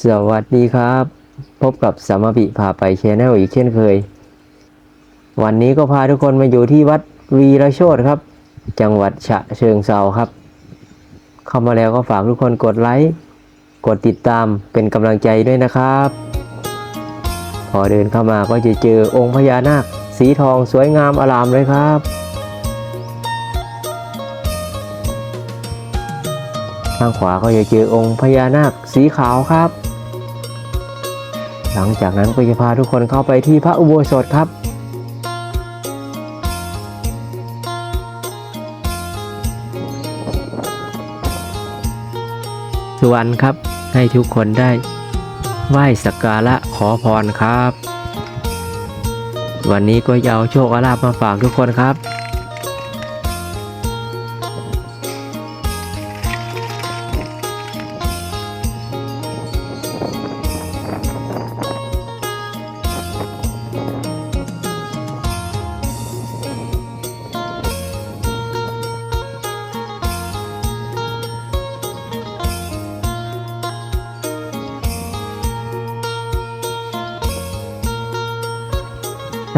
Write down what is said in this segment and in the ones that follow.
สวัสดีครับ พบกับสามบิพาไปแชแนลอีกเช่นเคย วันนี้ก็พาทุกคนมาอยู่ที่วัดวีระโชตครับ จังหวัดฉะเชิงเซาครับ เข้ามาแล้วก็ฝากทุกคนกดไลค์กดติดตามเป็นกำลังใจด้วยนะครับ พอเดินเข้ามาก็จะเจอองค์พญานาค สีทองสวยงามอลามเลยครับข้างขวาก็จะเจอองค์พญานาคสีขาวครับ หลังจากนั้นก็จะพาทุกคนเข้าไปที่พระอุโบสถครับส่วนครับให้ทุกคนได้ไหว้สักการะขอพรครับ วันนี้ก็จะเอาโชคอาลาภมาฝากทุกคนครับ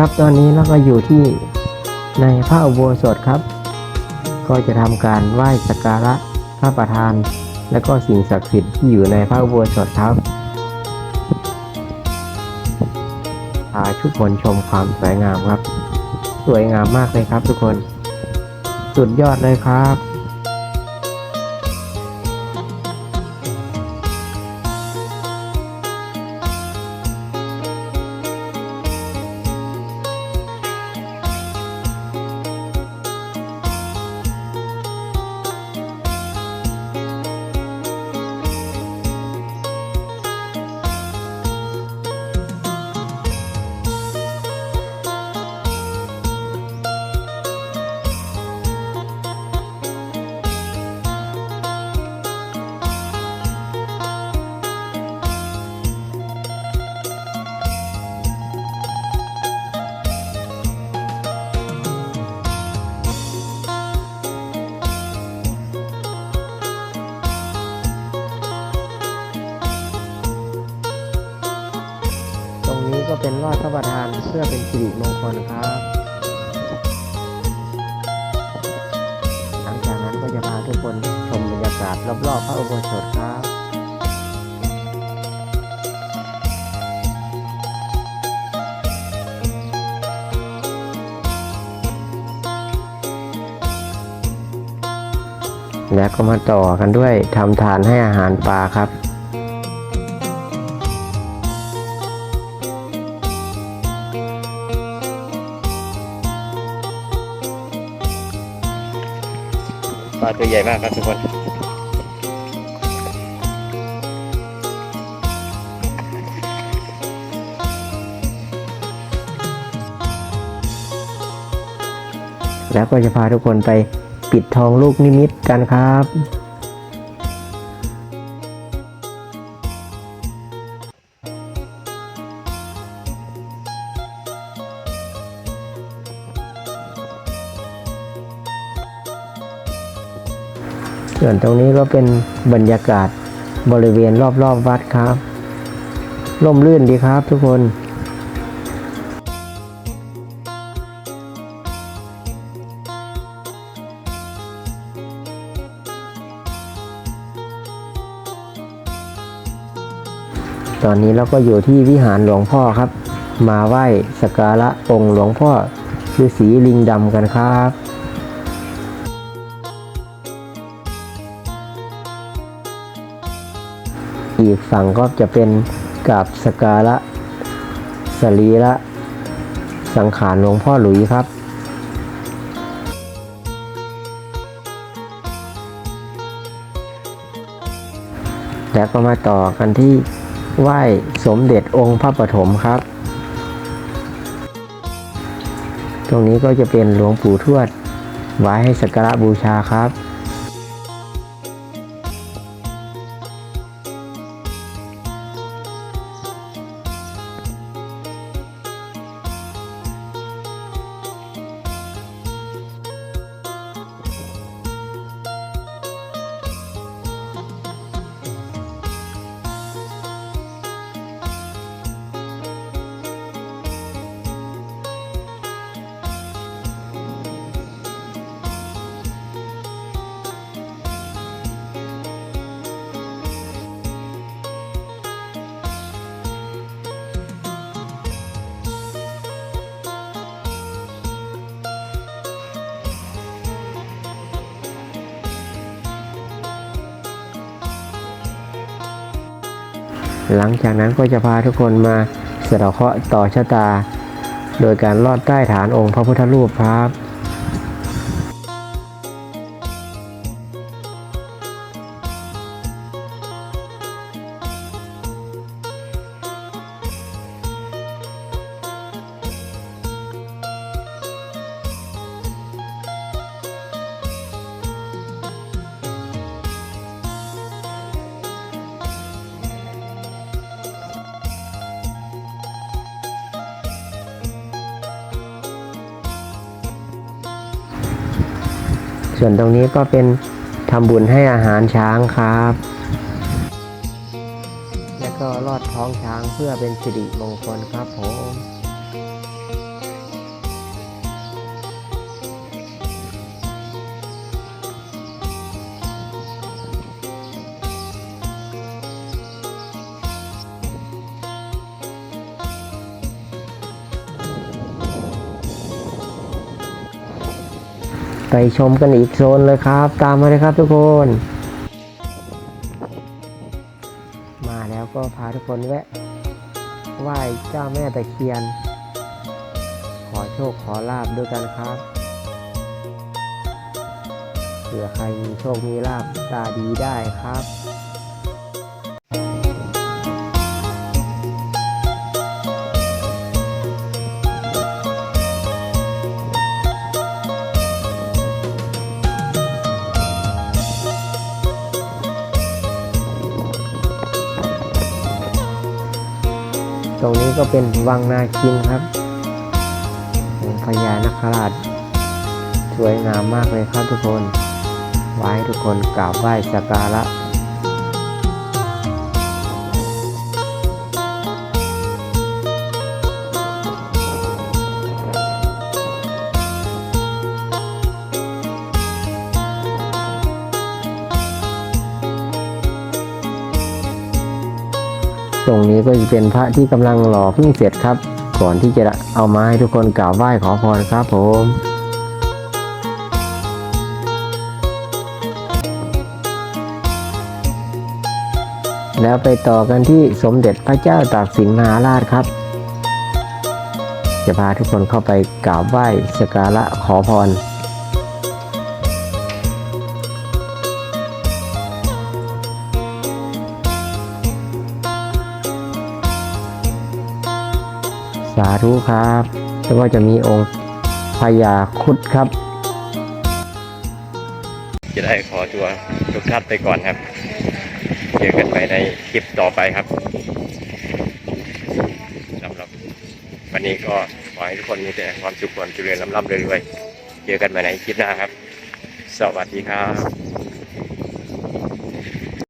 ครับ ตอนนี้เราก็อยู่ที่ในพระอุโบสถครับ ก็จะทำการไหว้สักการะพระประธาน และก็สิ่งศักดิ์สิทธิ์ที่อยู่ในพระอุโบสถครับพาทุกคนชมความสวยงามครับ สวยงามมากเลยครับทุกคน สุดยอดเลยครับ ก็เป็นรอดพระประธานเพื่อเป็นสิริมงคลครับ หลังจากนั้นก็จะพาทุกคนชมบรรยากาศรอบๆพระอุโบสถครับแล้วก็มาต่อกันด้วยทำทานให้อาหารปลาครับ ลาตัวใหญ่มากครับทุกคนแล้วก็จะพาทุกคนไปปิดทองลูกนิมิตกันครับ ส่วนตรงนี้ก็เป็นบรรยากาศบริเวณรอบๆวัดครับร่มรื่นดีครับทุกคนตอนนี้เราก็อยู่ที่วิหารหลวงพ่อครับ มาไหว้สักการะองค์หลวงพ่อฤาษีลิงดำกันครับ อีกฝั่งก็จะเป็นกับสกการะสรีระสังขารหลวงพ่อหลุยครับ แล้วก็มาต่อกันที่ไหว้สมเด็จองค์พระปฐมครับ ตรงนี้ก็จะเป็นหลวงปู่ทวดไว้ให้สักการะบูชาครับ หลังจากนั้นก็จะพาทุกคนมาสะเดาะเคราะห์ต่อชะตา โดยการลอดใต้ฐานองค์พระพุทธรูปครับ ส่วนตรงนี้ก็เป็นทำบุญให้อาหารช้างครับ แล้วก็ลอดท้องช้างเพื่อเป็นสิริมงคลครับผม ไปชมกันอีกโซนเลยครับ ตามมาเลยครับทุกคน มาแล้วก็พาทุกคนแวะไหว้เจ้าแม่ตะเคียน ขอโชคขอลาบด้วยกันครับเผื่อใครมีโชคมีลาบตาดีได้ครับ ก็เป็นวังนาคินครับองพญานาคราช สวยงามมากเลยครับทุกคน ไว้ทุกคนกราบไหว้สักการะ ตรงนี้ก็จะเป็นพระที่กำลังหล่อเพิ่งเสร็จครับ ก่อนที่จะเอามาให้ทุกคนกราบไหว้ขอพรครับผมแล้วไปต่อกันที่สมเด็จพระเจ้าตากสินมหาราชครับ จะพาทุกคนเข้าไปกราบไหว้สักการะขอพร สาธุครับแล้วก็จะมีองค์พญาคุดครับ จะได้ขอตัวทุกท่านไปก่อนครับ เจอกันใหม่ในคลิปต่อไปครับสำหรับวันนี้ก็ขอให้ทุกคนมีแต่ความสุขความเจริญร่ำๆรวยๆเจอกันใหม่ในคลิปหน้าครับ สวัสดีครับ